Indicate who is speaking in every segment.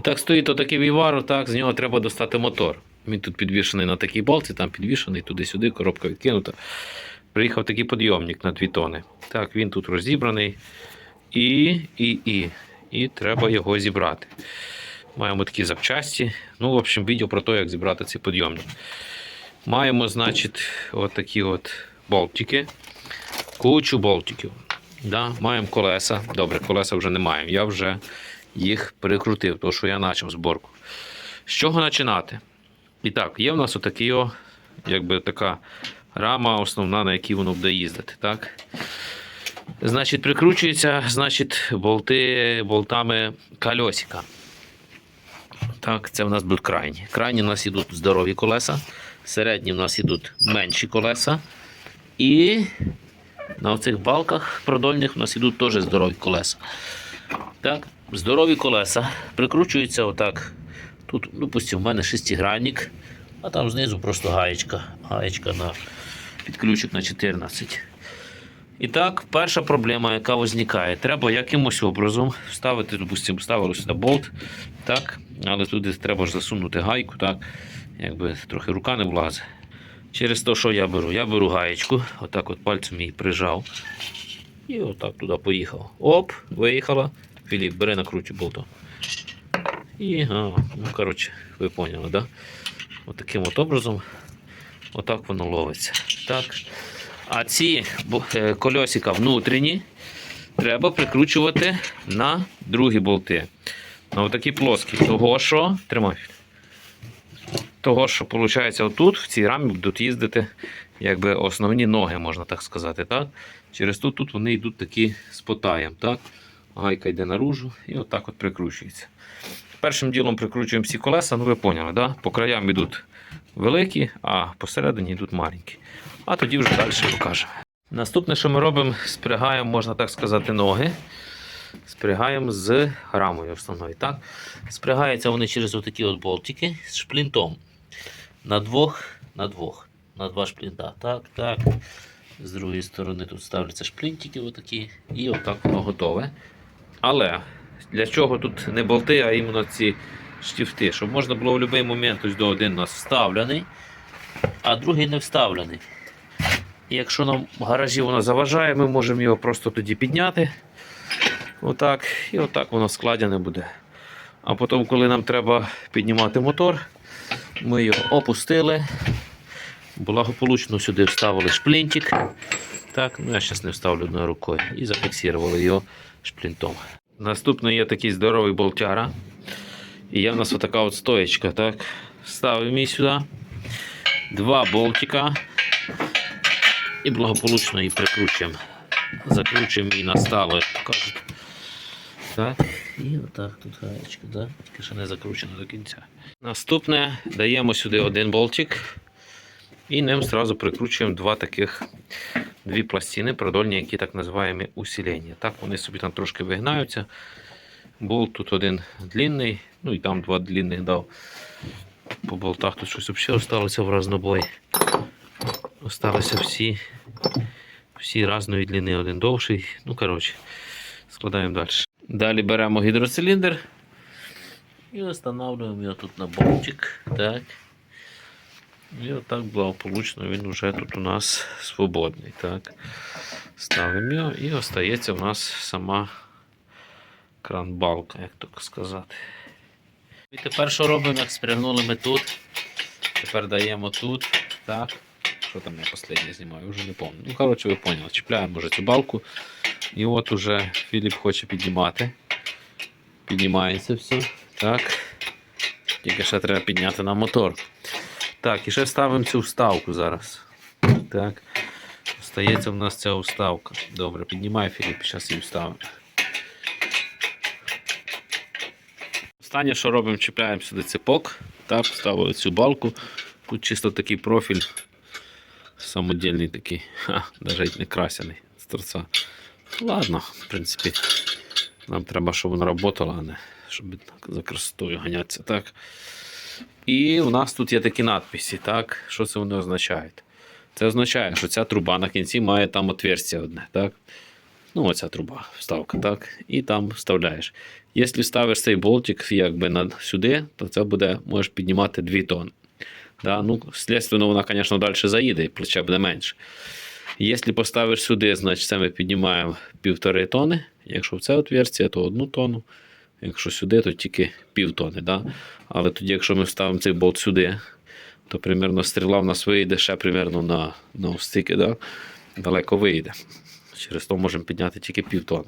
Speaker 1: І так стоїть отакий вівар, так, з нього треба достати мотор. Він тут підвішений на такій балці, там підвішений туди-сюди, коробка відкинута. Приїхав такий підйомник на 2 тони. Так, він тут розібраний. І, і, і. І треба його зібрати. Маємо такі запчасті. Ну, в общем, відео про те, як зібрати цей підйомник. Маємо, значить, от такі от болтики. Кучу болтиків. Да, маємо колеса. Добре, колеса вже не маємо. Я вже їх перекрутив, тому що я почав зборку. З чого починати? І так, є в нас отакий, о, якби така рама основна, на якій воно буде їздити. Так? Значить, прикручується, значить, болти болтами кольосика. Так, це в нас будуть крайні. Крайні у нас йдуть здорові колеса, середні в нас йдуть менші колеса. І на оцих балках продольних у нас йдуть теж здорові колеса. Так, здорові колеса прикручуються отак. Тут, допустимо, в мене шестигранник, а там знизу просто гаєчка. Гаєчка на підключок на 14. І так, перша проблема, яка виникає, треба якимось образом вставити, допустимо, ставили сюди болт, так, але туди треба ж засунути гайку, так, якби трохи рука не влазить. Через те, що я беру? Я беру гаєчку, отак от пальцем її прижав. І отак туди поїхав. Оп, виїхала. Філіп, бери накручу болтом. І, а, ну, коротше, ви поняли, да? Отаким от образом, отак воно ловиться. Так. А ці е, кольосика внутрішні треба прикручувати на другі болти. На отакі плоскі. Того, що. Тримай. Того, що виходить, отут, в цій рамі будуть їздити якби основні ноги, можна так сказати. Так? Через тут, тут вони йдуть такі з потаєм. Так? Гайка йде наружу і отак от прикручується. Першим ділом прикручуємо всі колеса, ну ви поняли, да? по краям йдуть великі, а посередині йдуть маленькі. А тоді вже далі покажемо. Наступне, що ми робимо, спрягаємо, можна так сказати, ноги. Спрягаємо з рамою основною. Так? Спрягаються вони через отакі от болтики з шплінтом. На двох, на двох, на два шплінта. Так, так. З другої сторони тут ставляться шплінтики отакі, і отак воно готове. Але для чого тут не болти, а іменно ці штифти, щоб можна було в будь-який момент, ось до один у нас вставлений, а другий не вставлений. І якщо нам в гаражі воно заважає, ми можемо його просто тоді підняти. Отак, і отак воно складене буде. А потім, коли нам треба піднімати мотор, ми його опустили. Благополучно сюди вставили шплінтик. Так, ну я зараз не вставлю одною рукою. І зафіксували його шплінтом. Наступний є такий здоровий болтяра. І є в нас отака от стоєчка. Так? Ставимо її сюди. Два болтика. І благополучно її прикручуємо. Закручуємо її на стало, як кажуть. Так. І отак тут гаєчка, да? тільки ще не закручено до кінця. Наступне даємо сюди один болтик. І ним одразу прикручуємо два таких дві пластини продольні, які так називаємо усилення. Так вони собі там трошки вигинаються. Болт тут один длинний, ну і там два длинних дав. По болтах тут щось взагалі залишилося в разнобой. Осталися всі, всі різної длини, один довший. Ну, коротше, складаємо далі. Далі беремо гідроциліндр і встановлюємо його тут на болтик. Так. І отак благополучно він вже тут у нас свободний. Так. Ставимо його і остається у нас сама кранбалка, як так сказати. І тепер що робимо, як спрягнули ми тут. Тепер даємо тут. Так. Що там я останнє знімаю, вже не пам'ятаю. Ну, коротше, ви поняли. Чіпляємо вже цю балку. І от уже Філіп хоче піднімати. Піднімається все. Так. Тільки ще треба підняти на мотор. Так, і ще ставимо цю вставку зараз. Так. Остається в нас ця вставка. Добре, піднімай Філіп, зараз її вставимо. Останнє, що робимо, чіпляємо сюди цепок. Так, вставили цю балку. Тут чисто такий профіль. Самодільний такий. Навіть не красяний з торця. Ладно, в принципі, нам треба, щоб воно працювало, а не щоб за красотою ганятися. Так. І у нас тут є такі надписи. Так? Що це вони означають? Це означає, що ця труба на кінці має там отверстя одне. Так? Ну, оця труба, вставка, так. І там вставляєш. Якщо ставиш цей болтик якби сюди, то це буде, можеш піднімати 2 тонни. Да? Ну, слідственно, вона, звісно, далі заїде, плече буде менше. Якщо поставиш сюди, значить це ми піднімаємо півтори тони. Якщо в це отверстие, то одну тонну. Якщо сюди, то тільки пів тони. Да? Але тоді, якщо ми вставимо цей болт сюди, то примерно стріла в нас вийде ще примерно на, на стільки, да? далеко вийде. Через то можемо підняти тільки пів тони.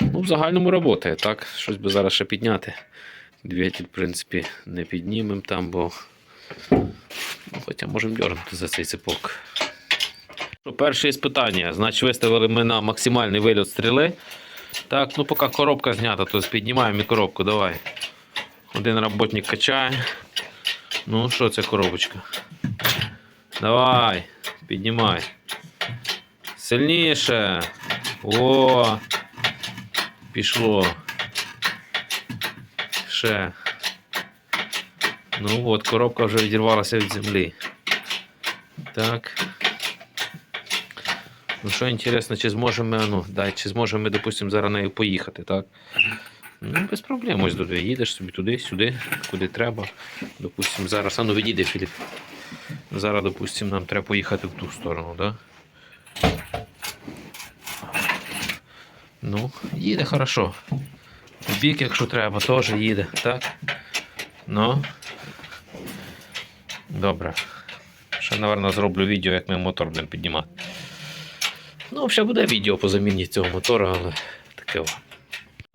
Speaker 1: Ну, в загальному роботає, так? Щось би зараз ще підняти. Двигатель, в принципі, не піднімемо там, бо. Ну, Хоча можемо дергнути за цей цепок. Перше іспитання. Значить, виставили ми на максимальний вильот стріли. Так, ну поки коробка знята, то піднімаємо і коробку, давай. Один роботник качає. Ну, що це коробочка? Давай, піднімай. Сильніше. О! Пішло. Ще. Ну от, коробка вже відірвалася від землі. Так. Ну що інтересно, чи зможемо ну, да, чи зможемо ми, допустимо, зараз нею поїхати, так? Ну, без проблем ось туди. Їдеш собі туди, сюди, куди треба. Допустимо, зараз, а ну відійди, Філіп. Зараз, допустимо, нам треба поїхати в ту сторону, так? Да? Ну, їде хорошо. В бік, якщо треба, теж їде, так? Ну. Добре. Ще, напевно, зроблю відео, як ми мотор будемо піднімати. Ну, взагалі буде відео по заміні цього мотора, але таке.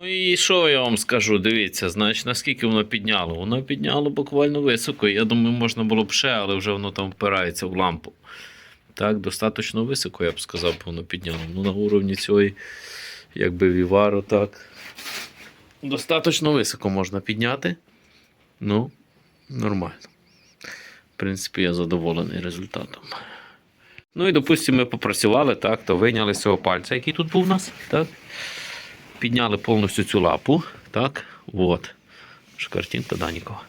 Speaker 1: Ну і що я вам скажу? Дивіться, значить, наскільки воно підняло? Воно підняло буквально високо. Я думаю, можна було б ще, але вже воно там впирається в лампу. Так, достатньо високо, я б сказав, воно підняло. Ну, на уровні цієї, якби вівару, так. Достатньо високо можна підняти. Ну, нормально. В принципі, я задоволений результатом. Ну і, допустимо, ми попрацювали, так, то вийняли з цього пальця, який тут був у нас. Так. Підняли повністю цю лапу. Так. От. Ж картинка Данікова.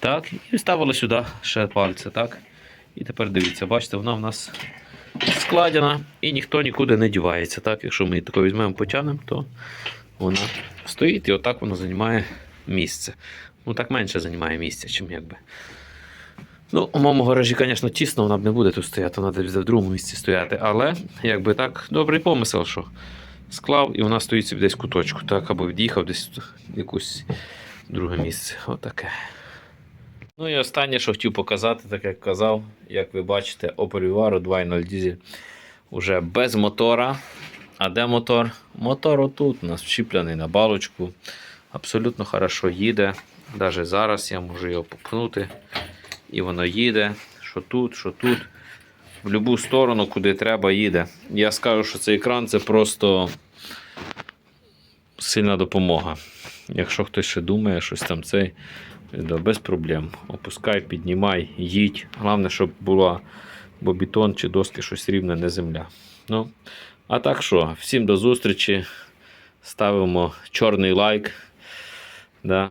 Speaker 1: Так. І вставили сюди ще пальця. Так. І тепер дивіться, бачите, вона в нас складена і ніхто нікуди не дівається. Так. Якщо ми її тако візьмемо, потягнемо, то вона стоїть і отак вона займає місце. Ну так менше займає місця, чим якби. Ну, у моєму гаражі, звісно, тісно, вона б не буде тут стояти, вона десь в другому місці стояти. Але якби так, добрий помисел, що склав і вона стоїть собі десь куточку, так, або від'їхав десь в якусь друге місце. Отаке. Ну і останнє, що хотів показати, так як казав, як ви бачите, Opel Vivaro 2.0 дизель уже без мотора. А де мотор? Мотор отут у нас вчіплений на балочку. Абсолютно хорошо їде. Навіть зараз я можу його попхнути. І воно їде. Що тут, що тут. В будь-яку сторону, куди треба, їде. Я скажу, що цей екран це просто сильна допомога. Якщо хтось ще думає, щось там цей, да, без проблем. Опускай, піднімай, їдь. Головне, щоб була бо бетон чи доски щось рівне, не земля. Ну, а так що, всім до зустрічі. Ставимо чорний лайк. Да.